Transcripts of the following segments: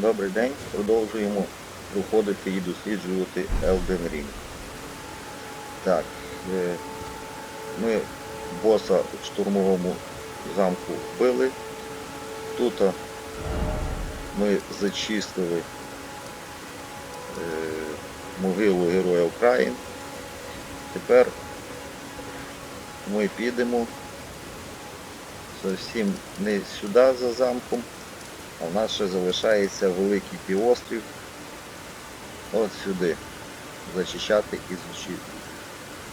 Добрий день. Продовжуємо проходити і досліджувати Elden Ring. Так, е, ми боса в штурмовому замку вбили. Тут ми зачистили е, могилу Героя України. Тепер ми підемо зовсім не сюди за замком, а в нас ще залишається великий півострів. От сюди. Зачищати і,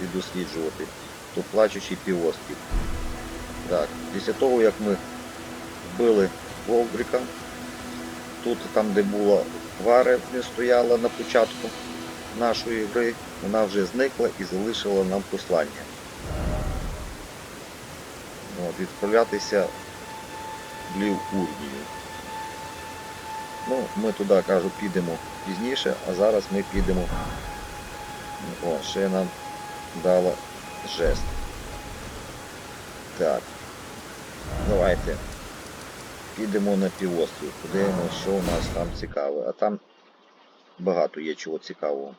і досліджувати. То плачучий півострів. Так, після того як ми вбили Волбрика, тут там, де була Варе, не стояла на початку нашої гри, вона вже зникла і залишила нам послання. От, відправлятися в Лів Урдію. Ну, ми туди, кажу, підемо пізніше, а зараз ми підемо. О, ще нам дала жест. Так. Давайте. Підемо на півострів, подивимося, що у нас там цікаве. А там багато є чого цікавого.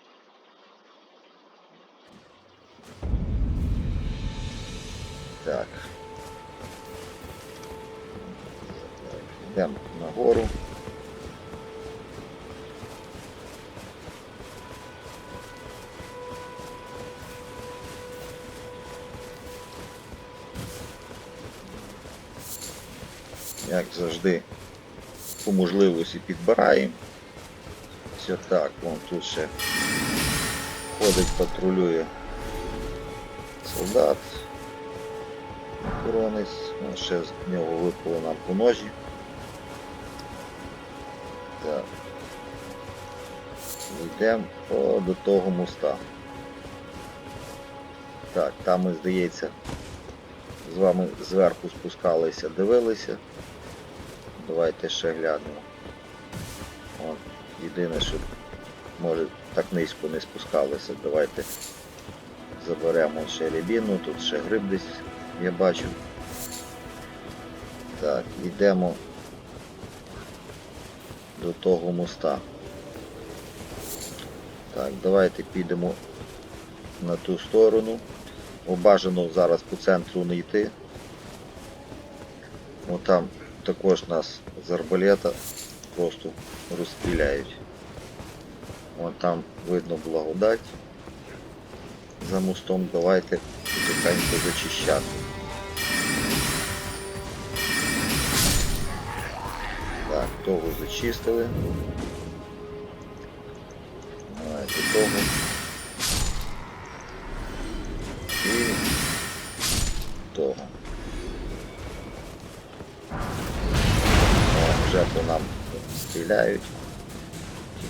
Так. Йдемо нагору. Завжди, по можливості підбираємо. Все так, вон тут ще ходить, патрулює солдат, охоронець, Вон ще з нього випало нам по ножі. Так. Йдемо до того моста. Так, там ми, здається, з вами зверху спускалися, дивилися. Давайте ще глянемо. От, єдине, що може так низько не спускалися. Давайте заберемо ще рябіну, тут ще гриб десь я бачу. Так, йдемо до того моста. Так, давайте підемо на ту сторону. Бажано зараз по центру не йти. О, там також нас з арбалета просто розстріляють. Вон там видно благодать за мостом. Давайте потихеньку зачищати. Так, того зачистили. Давайте того.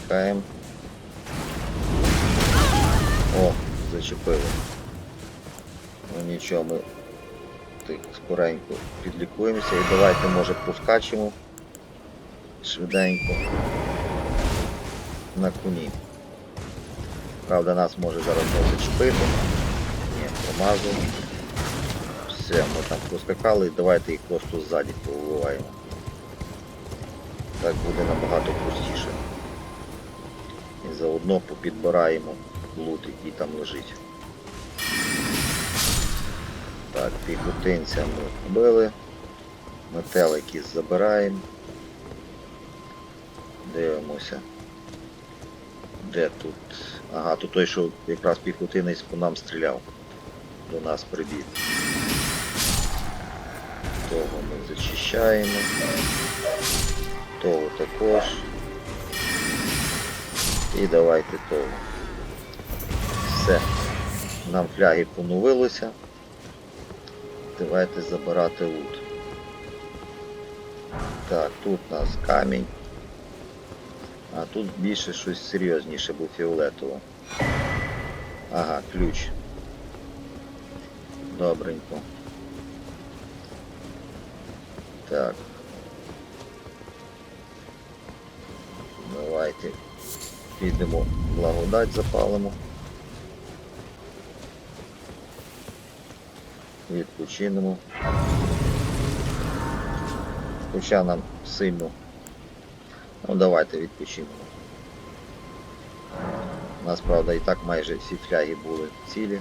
Тікаємо. О, зачепили. Ну нічого, ми скоренько підлікуємося і давайте може проскачемо швиденько на коні. Правда нас може зараз зачепити. Ні, промазав. Все, ми там проскакали, давайте їх просто ззаді повиваємо. Так буде набагато простіше. І заодно попідбираємо лут, який там лежить. Так, піхотинця ми вбили. Метелики забираємо. Дивимося. Де тут? Ага, тут той, що якраз піхотинець по нам стріляв. До нас прибіг. Того ми зачищаємо. Того також. І давайте того. Все. Нам фляги поновилося. Давайте забирати лут. Так, тут у нас камінь. А тут більше щось серйозніше, бо фіолетово. Ага, ключ. Добренько. Так. Давайте підемо благодать запалимо. Відпочинемо. Хоча нам сильно Ну давайте відпочинемо. У нас, правда, і так майже всі фляги були цілі.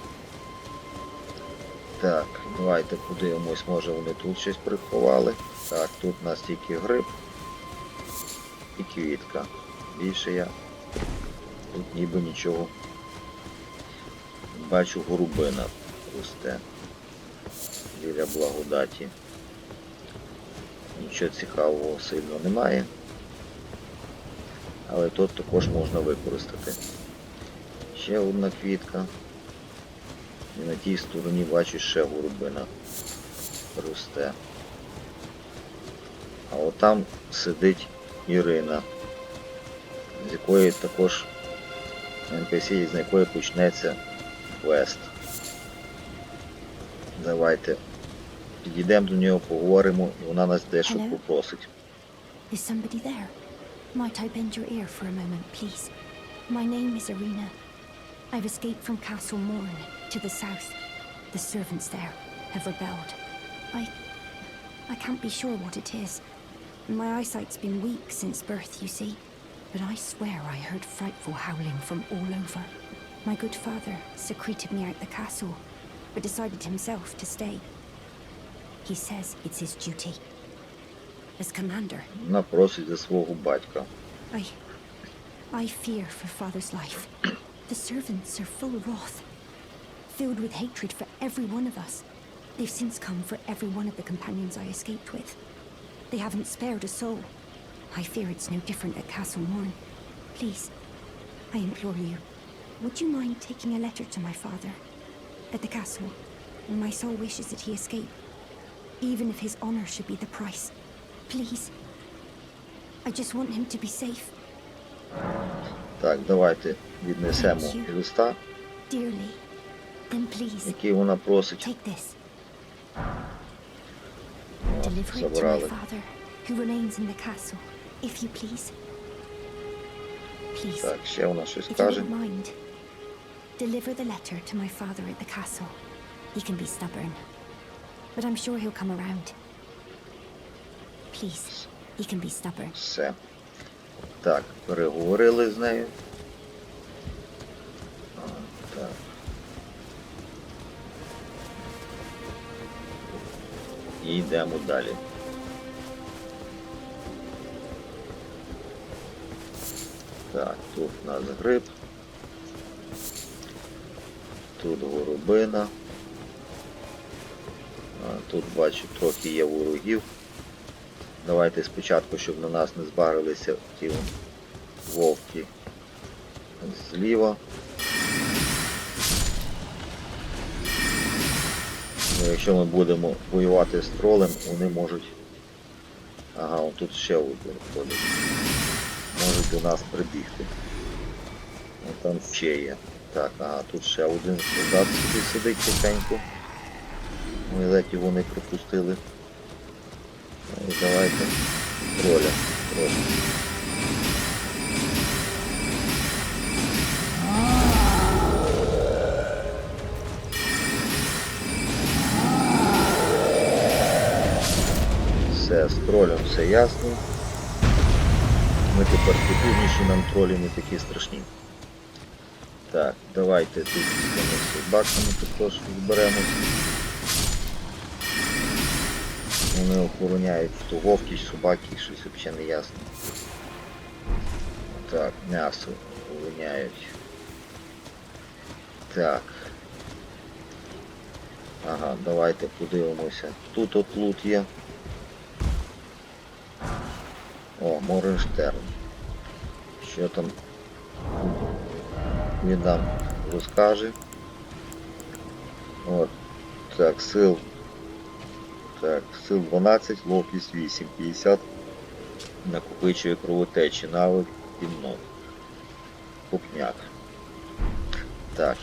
Так, давайте подивимось, може вони тут щось приховали. Так, тут у нас тільки гриб і квітка. Більше я тут ніби нічого. Бачу горубина росте біля благодаті. Нічого цікавого сильно немає. Але тут також можна використати. Ще одна квітка. І на тій стороні бачу ще горубина росте. А от там сидить Ірина, з якої також NPC, з якої почнеться квест. Давайте підійдемо до нього, поговоримо, і вона нас дещо попросить. Is somebody there? Might I bend your ear for a moment, please? My name is Arena. I've escaped from Castle Morn to the south. The servants there have rebelled. I. I can't be sure what it is. My eyesight's been weak since birth, you see. But I swear I heard frightful howling from all over. My good father secreted me out the castle, but decided himself to stay. He says it's his duty. As commander, Вона просить за свого батька. I. I fear for father's life. The servants are full of wrath, filled with hatred for every one of us. They've since come for every one of the companions I escaped with. They haven't spared a soul. I fear it's no different at Castle Morn. Please, I implore you, would you mind taking a letter to my father? At the castle, my soul wishes that he escape, even if his honor should be the price. Please. I just want him to be safe. Так, давайте віднесемо Thank you. листа, Dearly. Then please, який вона просить. take this. От, Deliver it to my забрали. father, who remains in the castle, If you please. Please, Так, ще вона щось if каже. don't mind, deliver the letter to my father at the castle. He can be stubborn, but I'm sure he'll come around. Please, he can be stubborn. Все. Так, переговорили з нею. Так. І йдемо далі. Так, тут у нас гриб. Тут горобина. Тут бачу трохи є ворогів. Давайте спочатку, щоб на нас не збарилися ті вовки зліва. Ну, якщо ми будемо воювати з тролем, вони можуть... Ага, тут ще один ходить. Можуть до нас прибігти. О, там ще є. Так, ага, тут ще один солдат собі сидить тихенько. Ми ледь його не пропустили. Ну, і давайте троля трошки. Все, з тролем все ясно. Ми тепер потужніші, нам тролі не такі страшні. Так, давайте тут з собаками також зберемось. Вони охороняють то вовки, собаки, щось взагалі не ясно. Так, м'ясо охороняють. Так. Ага, давайте подивимося. Тут от лут є. О, Моренштерн. Що там він нам розкаже. От. Так, сил так, сил 12, ловкість 8, 50. Накопичує кровотечі, навик, кіннот. Купняк. Так,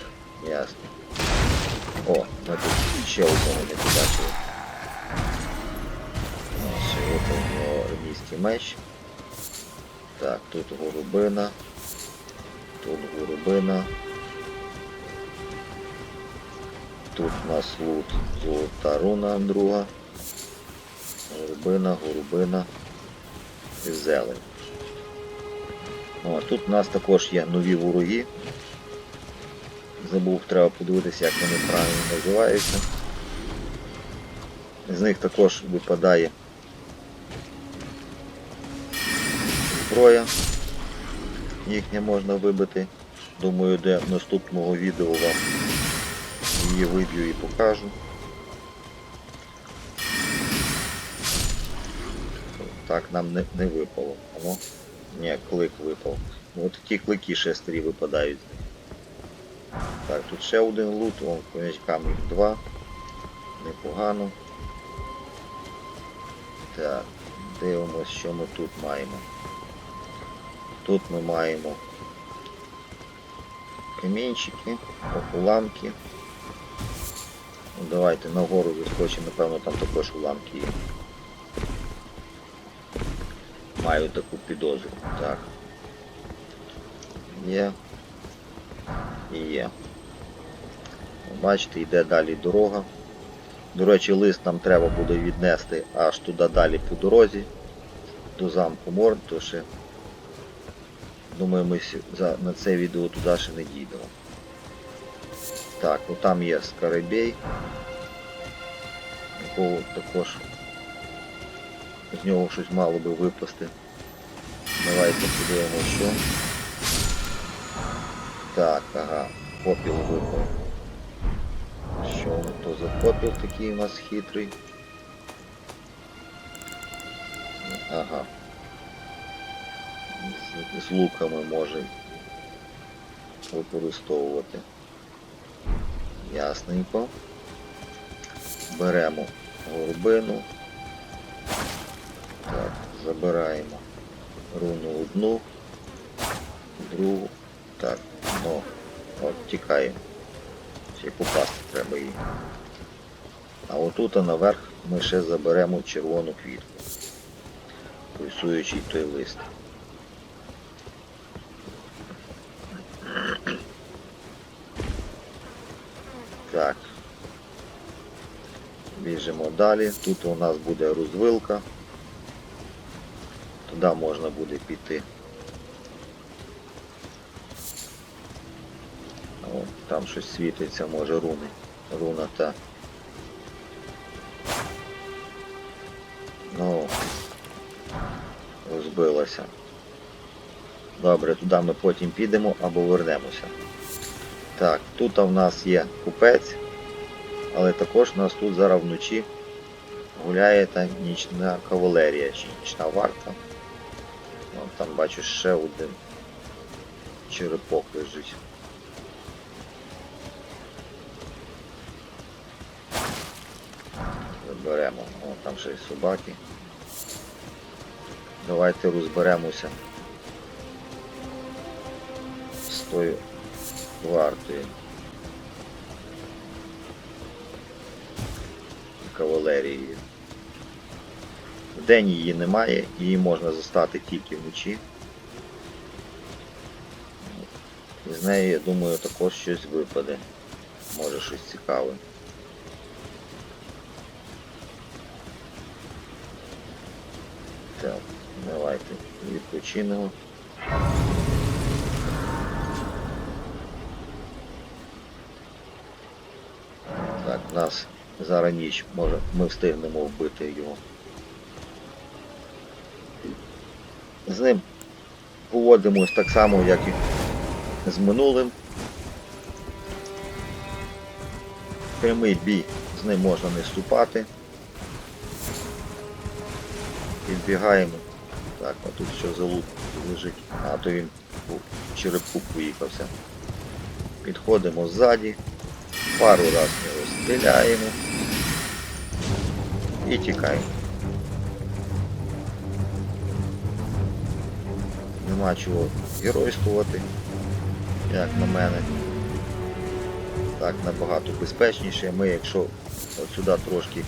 ясно. О, ми тут ще одного не побачили. О, Ще от у нього армійський меч. Так, тут голубина. Тут голубина. Тут у нас лут золота руна друга. Горубина, горубина і зелень. О, тут у нас також є нові вороги. Забув, треба подивитися, як вони правильно називаються. З них також випадає зброя. Їхня можна вибити. Думаю, де наступного відео вам її виб'ю і покажу. Так, нам не, не випало. Воно. Ні, клик випав. Ну, ті клики шестері випадають. Так, тут ще один лут, о, конячкам їх два. Непогано. Так, дивимось, що ми тут маємо. Тут ми маємо камінчики, уламки. Ну, давайте нагору заскочимо, напевно там також уламки є. Маю таку підозру. Так. Є. І є. Бачите, йде далі дорога. До речі, лист нам треба буде віднести аж туди далі по дорозі, до замку Морн, то ще думаю ми за, на це відео туди ще не дійдемо. Так, ну там є Скарабей, якого також з нього щось мало би випасти. Давайте подивимося, що. Так, ага, попіл випав. Що то за попіл такий у нас хитрий? Ага. З, луками може використовувати. Ясненько. Беремо горбину. Так, забираємо руну одну, другу. Так, ну, от тікаємо. Ще попасти треба її. А отут а наверх ми ще заберемо червону квітку. Пульсуючий той лист. Так. Біжимо далі. Тут у нас буде розвилка. Туди можна буде піти. О, там щось світиться, може руни. Руна та. Ну, розбилася. Добре, туди ми потім підемо або вернемося. Так, тут в нас є купець, але також нас тут зараз вночі гуляє та нічна кавалерія чи нічна варта. От там бачу ще один черепок лежить. Заберемо. О, там ще й собаки. Давайте розберемося з тою вартою. Кавалерією. Вдень її немає, її можна застати тільки вночі. І з неї, я думаю, також щось випаде. Може щось цікаве. Так, давайте відпочинемо. Так, у нас зараз ніч, може ми встигнемо вбити його. З ним поводимось так само, як і з минулим. Прямий бій з ним можна не вступати. Підбігаємо. Так, а тут що за лук лежить. А то він черепку поїхався. Підходимо ззаді, пару раз його стріляємо і тікаємо. Нема чого геройствувати, як на мене. Так, набагато безпечніше. Ми якщо от сюди трошки...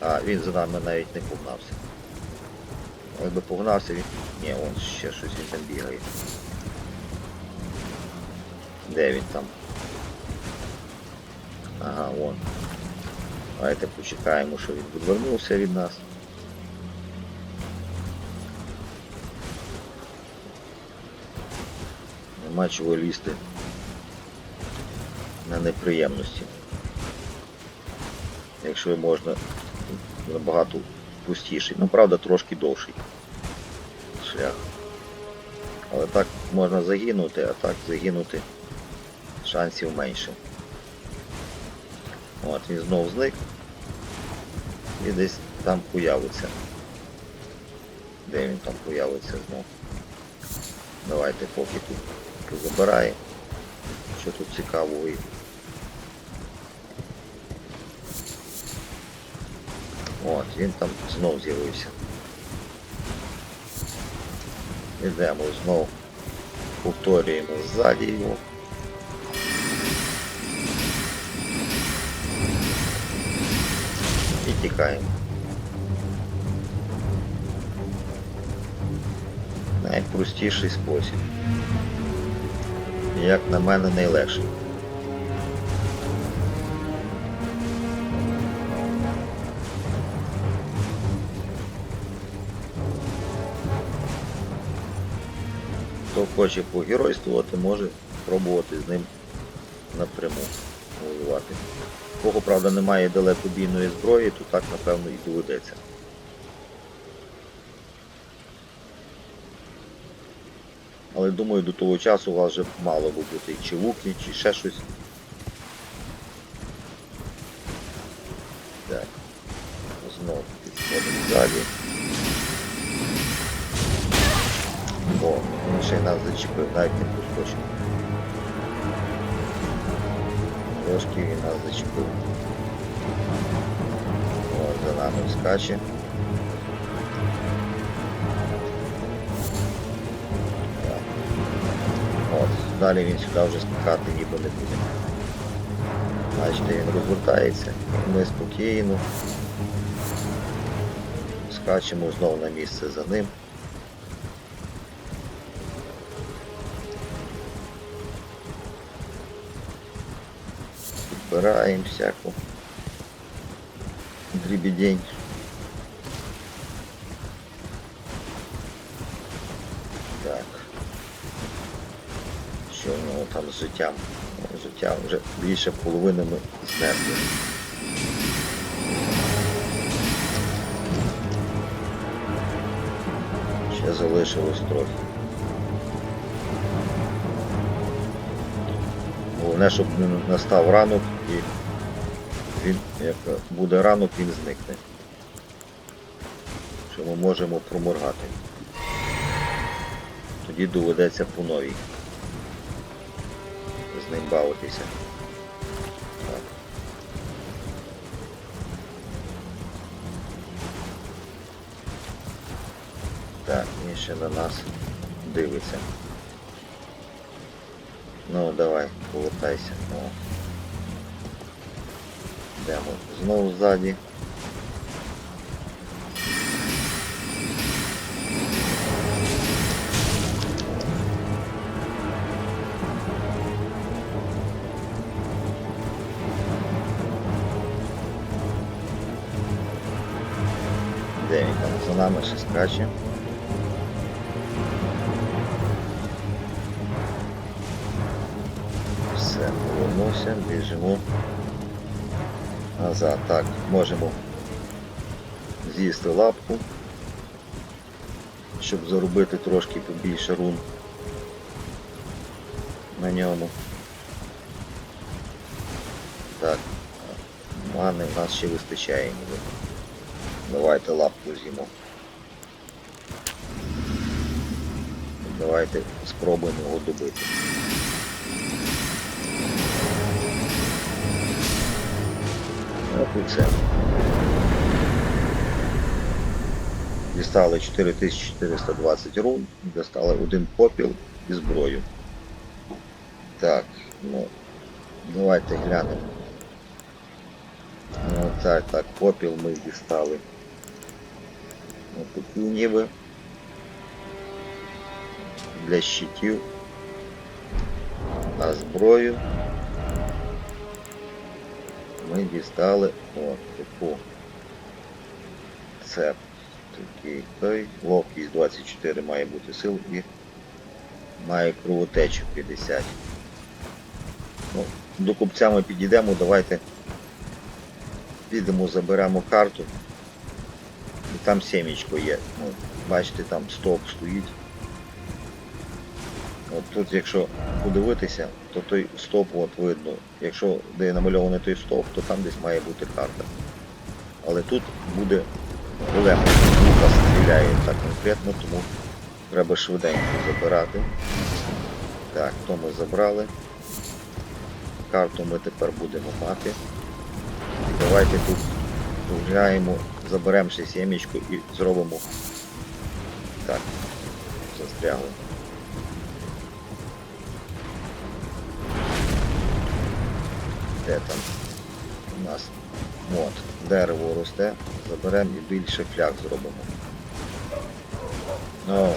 А, він за нами навіть не погнався. Якби погнався він... Ні, он ще щось він там бігає. Де він там? Ага, вон. Давайте почекаємо, що він відвернувся від нас. Нема чого лізти на неприємності. Якщо можна набагато пустіший. Ну, правда, трошки довший шлях. Але так можна загинути, а так загинути шансів менше. От, він знов зник і десь там появиться. Де він там появиться знов? Давайте поки тут позабираємо. Що тут цікавого і. От, він там знов з'явився. Ідемо знов. Повторюємо ззаді його. Тікаємо. Найпростіший спосіб. Як на мене, найлегший. Хто хоче погеройствувати, може пробувати з ним напряму воювати. Кого, правда, немає далекобійної зброї, то так, напевно, і доведеться. Але думаю, до того часу у вас вже мало би бути чи луки, чи ще щось. Так. Знову підходимо ззаді. О, він ще й нас зачепив, навіть не. Трошки він нас зачепив. О, за нами скаче. От, далі він сюди вже скакати ніби не буде. Бачите, він розвертається, ми спокійно скачемо знову на місце за ним. Підбираємо всяку дрібідень. Так. Що в нього там з життям? Життя вже більше половини ми знесли. Ще залишилось трохи. Головне, щоб не настав ранок і він, як буде ранок, він зникне. Що ми можемо проморгати. Тоді доведеться по новій. З ним бавитися. Так. Так, він ще на нас дивиться. Ну давай, повертайся. О. Йдемо знову ззаді. Де він там за нами ще скаче? Біжимо назад. Так, можемо з'їсти лапку, щоб заробити трошки побільше рун на ньому. Так, мани в нас ще вистачає ніби. Давайте лапку з'їмо. Давайте спробуємо його добити. От. Дістали 4420 рун, дістали один попіл і зброю. Так, ну, давайте глянемо. Ну, так, так, попіл ми дістали. Ось такі ніби для щитів. А зброю ми дістали от таку. Це такий той. Ловкість 24 має бути сил і Має кровотечу 50. Ну, до купця ми підійдемо, давайте підемо, заберемо карту. І там сімечко є. Ну, бачите, там стовп стоїть. От тут, якщо подивитися, то той стовп от видно. Якщо де намальований той стовп, то там десь має бути карта. Але тут буде голем. Лука стріляє так конкретно, тому треба швиденько забирати. Так, то ми забрали. Карту ми тепер будемо мати. І давайте тут гуляємо, заберемо ще сімечку і зробимо. Так, застрягли. Де у нас мод? Дерево росте, заберемо і більше фляг зробимо. Ну,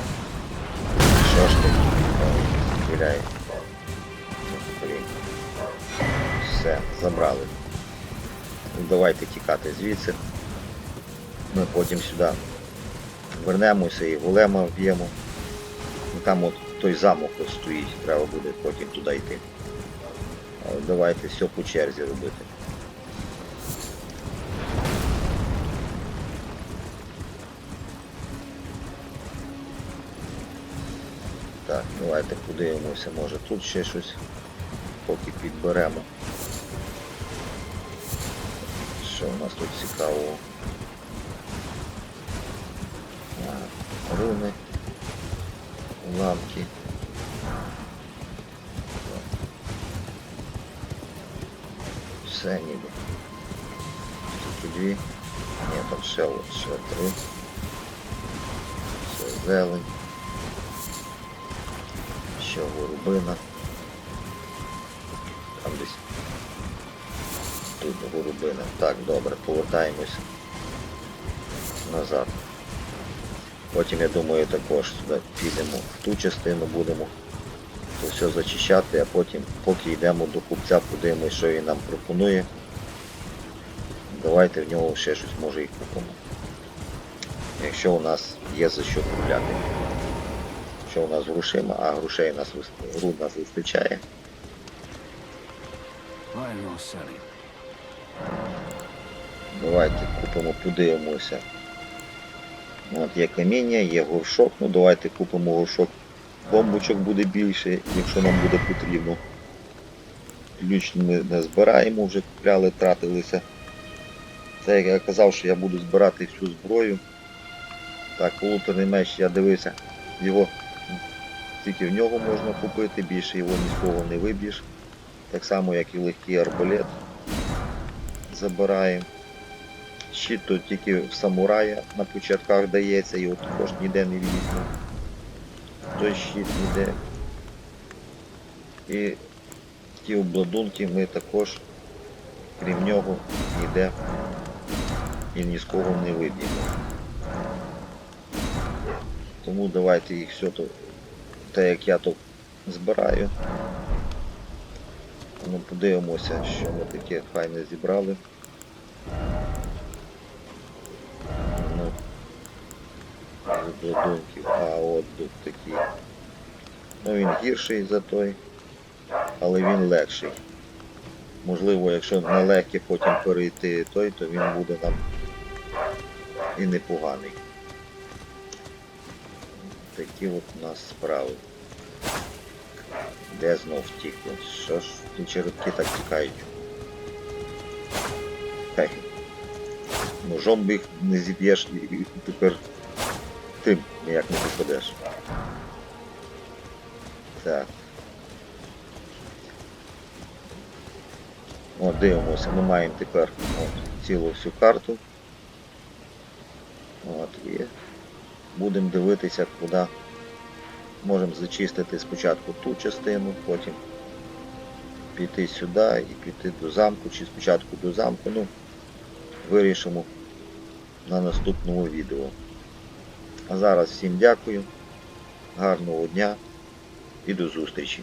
що ж ти? Блін. Все, забрали. Ну, Давайте тікати звідси. Ми потім сюди вернемося і голема вб'ємо. Ну, Там от той замок стоїть, треба буде потім туди йти. Давайте все по черзі робити. Так, давайте подивимося, може тут ще щось поки підберемо. Що у нас тут цікавого? Руни, ламки. Ніби. Тільки дві. Ні, там ще, ще три. Це зелень. Ще горубина. Там десь. Тут горубина. Так, добре, повертаємось назад. Потім, я думаю, також сюди підемо в ту частину будемо все зачищати, а потім, поки йдемо до купця, подивимось, що він нам пропонує. Давайте в нього ще щось може і купимо. Якщо у нас є за що купляти. Що у нас грошима, а грошей у нас руд нас вистачає. Давайте купимо, подивимося. От є каміння, є горшок. Ну давайте купимо горшок. Бомбочок буде більше, якщо нам буде потрібно. Ключ ми не збираємо, вже купляли, тратилися. Це як я казав, що я буду збирати всю зброю. Так, полуторний меч я дивився, його тільки в нього можна купити, більше його ні з кого не виб'єш. Так само, як і легкий арбалет. Забираємо. Щит тут тільки в самурая на початках дається, його також ніде не візьму. Той щит ніде. І ті обладунки ми також, крім нього, ніде і ні з кого не виб'ємо. Тому давайте їх все то, те як я то збираю. Ну, подивимося, що ми таке файне зібрали. Тут такий. Ну він гірший за той, але він легший. Можливо, якщо на легке потім перейти той, то він буде нам і непоганий. Такі от у нас справи. Де знов втікло? Що ж ті черепки так тікають? Хай. Ножом їх не зіб'єш і тепер тим ніяк не попадеш. Так. О, дивимося, ми маємо тепер от, цілу всю карту. От, і будемо дивитися, куди можемо зачистити спочатку ту частину, потім піти сюди і піти до замку, чи спочатку до замку. Ну, вирішимо на наступному відео. А зараз всім дякую, гарного дня і до зустрічі.